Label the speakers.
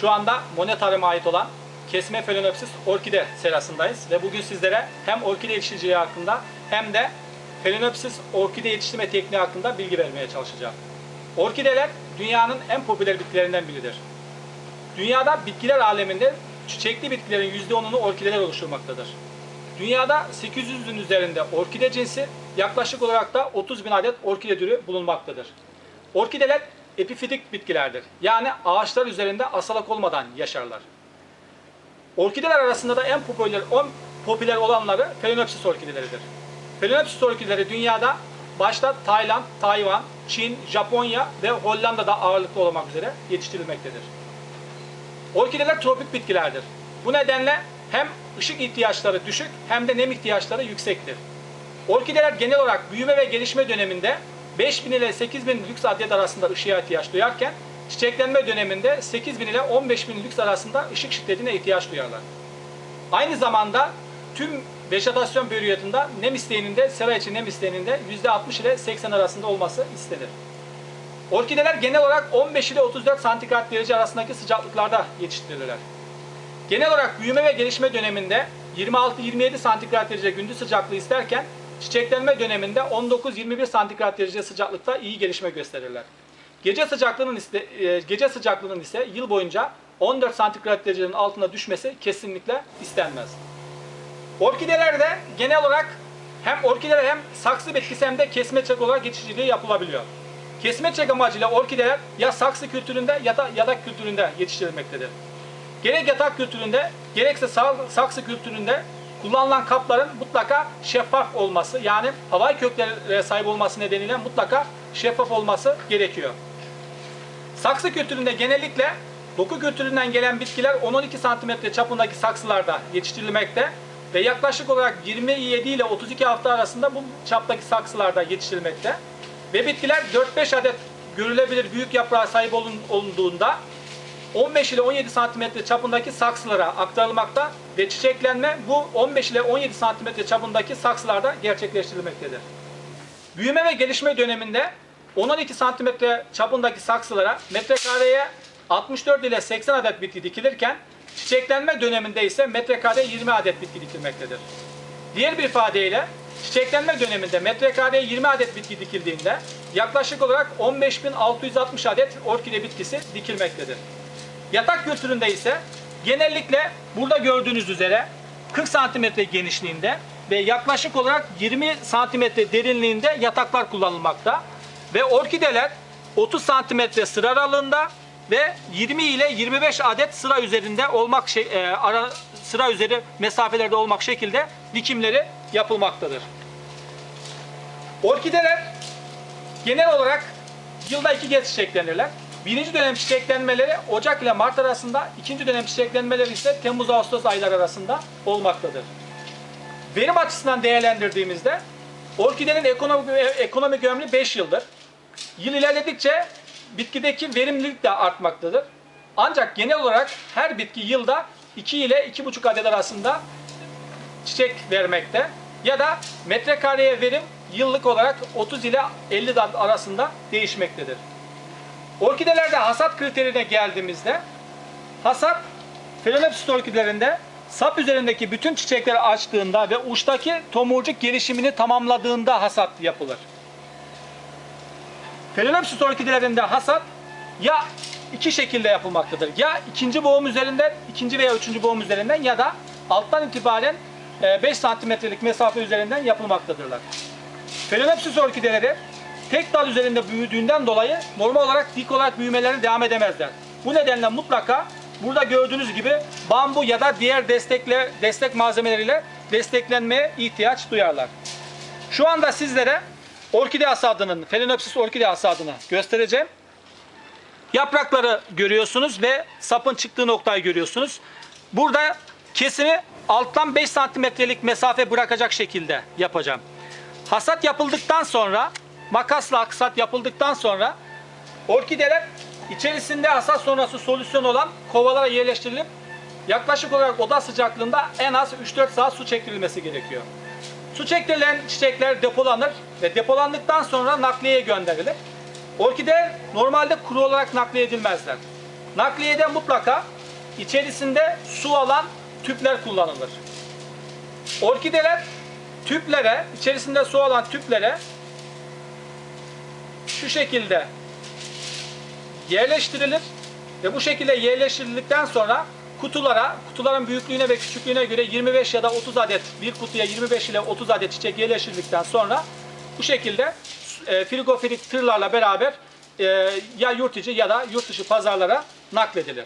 Speaker 1: Şu anda Monetarım'a ait olan kesme Phalaenopsis orkide serasındayız ve bugün sizlere hem orkide yetiştiriciliği hakkında hem de Phalaenopsis orkide yetiştirme tekniği hakkında bilgi vermeye çalışacağım. Orkideler dünyanın en popüler bitkilerinden biridir. Dünyada bitkiler aleminde çiçekli bitkilerin %10'unu orkideler oluşturmaktadır. Dünyada 800'ün üzerinde orkide cinsi, yaklaşık olarak da 30 bin adet orkide türü bulunmaktadır. Orkideler epifitik bitkilerdir. Yani ağaçlar üzerinde asalak olmadan yaşarlar. Orkideler arasında da en popüler, en popüler olanları Phalaenopsis orkideleridir. Phalaenopsis orkideleri dünyada başta Tayland, Tayvan, Çin, Japonya ve Hollanda'da ağırlıklı olmak üzere yetiştirilmektedir. Orkideler tropik bitkilerdir. Bu nedenle hem ışık ihtiyaçları düşük hem de nem ihtiyaçları yüksektir. Orkideler genel olarak büyüme ve gelişme döneminde 5000 ile 8000 lüks adet arasında ışığa ihtiyaç duyarken çiçeklenme döneminde 8000 ile 15000 lüks arasında ışık şiddetine ihtiyaç duyarlar. Aynı zamanda tüm vejetasyon periyodunda nem isteğinin sera için nem isteğinin de %60 ile 80 arasında olması istenir. Orkideler genel olarak 15 ile 34 santigrat derece arasındaki sıcaklıklarda yetiştirilirler. Genel olarak büyüme ve gelişme döneminde 26-27 santigrat derece gündüz sıcaklığı isterken çiçeklenme döneminde 19-21 santigrat derece sıcaklıkta iyi gelişme gösterirler. Gece sıcaklığının ise, e, gece sıcaklığının ise yıl boyunca 14 santigrat derecenin altına düşmesi kesinlikle istenmez. Orkidelerde genel olarak hem orkideler hem saksı bitkisi hem de kesme çek olarak yetiştiriciliği yapılabiliyor. Kesme çek amacıyla orkideler ya saksı kültüründe ya da yatak kültüründe yetiştirilmektedir. Gerek yatak kültüründe gerekse saksı kültüründe kullanılan kapların mutlaka şeffaf olması yani havai köklere sahip olması nedeniyle mutlaka şeffaf olması gerekiyor. Saksı kültüründe genellikle doku kültüründen gelen bitkiler 10-12 santimetre çapındaki saksılarda yetiştirilmekte ve yaklaşık olarak 27 ile 32 hafta arasında bu çaptaki saksılarda yetiştirilmekte. Ve bitkiler 4-5 adet görülebilir büyük yaprağa sahip olun- olduğunda 15 ile 17 santimetre çapındaki saksılara aktarılmakta ve çiçeklenme bu 15 ile 17 santimetre çapındaki saksılarda gerçekleştirilmektedir. Büyüme ve gelişme döneminde 10-12 santimetre çapındaki saksılara metrekareye 64 ile 80 adet bitki dikilirken çiçeklenme döneminde ise metrekare 20 adet bitki dikilmektedir. Diğer bir ifadeyle çiçeklenme döneminde metrekareye 20 adet bitki dikildiğinde yaklaşık olarak 15.660 adet orkide bitkisi dikilmektedir. Yatak kültüründe ise genellikle burada gördüğünüz üzere 40 santimetre genişliğinde ve yaklaşık olarak 20 santimetre derinliğinde yataklar kullanılmakta. Ve orkideler 30 santimetre sıra aralığında ve 20 ile 25 adet sıra üzerinde olmak şey, e, ara, sıra üzeri mesafelerde olmak şekilde dikimleri yapılmaktadır. Orkideler genel olarak yılda iki kez çiçeklenirler. Birinci dönem çiçeklenmeleri Ocak ile Mart arasında, ikinci dönem çiçeklenmeleri ise Temmuz-Ağustos ayları arasında olmaktadır. Verim açısından değerlendirdiğimizde orkidenin ekonomik, ekonomik ömrü 5 yıldır. Yıl ilerledikçe bitkideki verimlilik de artmaktadır. Ancak genel olarak her bitki yılda 2 ile 2,5 adet arasında çiçek vermekte ya da metrekareye verim yıllık olarak 30 ile 50 adet arasında değişmektedir. Orkidelerde hasat kriterine geldiğimizde hasat Phalaenopsis orkidelerinde sap üzerindeki bütün çiçekleri açtığında ve uçtaki tomurcuk gelişimini tamamladığında hasat yapılır. Phalaenopsis orkidelerinde hasat ya iki şekilde yapılmaktadır. Ya ikinci boğum üzerinden, ikinci veya üçüncü boğum üzerinden ya da alttan itibaren 5 santimetrelik mesafe üzerinden yapılmaktadırlar. Phalaenopsis orkideleri tek dal üzerinde büyüdüğünden dolayı normal olarak dik olarak büyümelerine devam edemezler. Bu nedenle mutlaka burada gördüğünüz gibi bambu ya da diğer destekle destek malzemeleriyle desteklenmeye ihtiyaç duyarlar. Şu anda sizlere orkide hasadının, Phalaenopsis orkide hasadını göstereceğim. Yaprakları görüyorsunuz ve sapın çıktığı noktayı görüyorsunuz. Burada kesimi alttan 5 santimetrelik mesafe bırakacak şekilde yapacağım. Hasat yapıldıktan sonra, makasla hasat yapıldıktan sonra orkideler içerisinde hasat sonrası solüsyon olan kovalara yerleştirilip yaklaşık olarak oda sıcaklığında en az 3-4 saat su çektirilmesi gerekiyor. Su çektirilen çiçekler depolanır ve depolandıktan sonra nakliyeye gönderilir. Orkide normalde kuru olarak nakliye edilmezler. Nakliyede mutlaka içerisinde su alan tüpler kullanılır. Orkideler tüplere, içerisinde su alan tüplere şu şekilde yerleştirilir ve bu şekilde yerleştirildikten sonra kutulara, kutuların büyüklüğüne ve küçüklüğüne göre 25 ya da 30 adet, bir kutuya 25 ile 30 adet çiçek yerleştirdikten sonra bu şekilde e, frigofilik tırlarla beraber e, ya yurt içi ya da yurt dışı pazarlara nakledilir.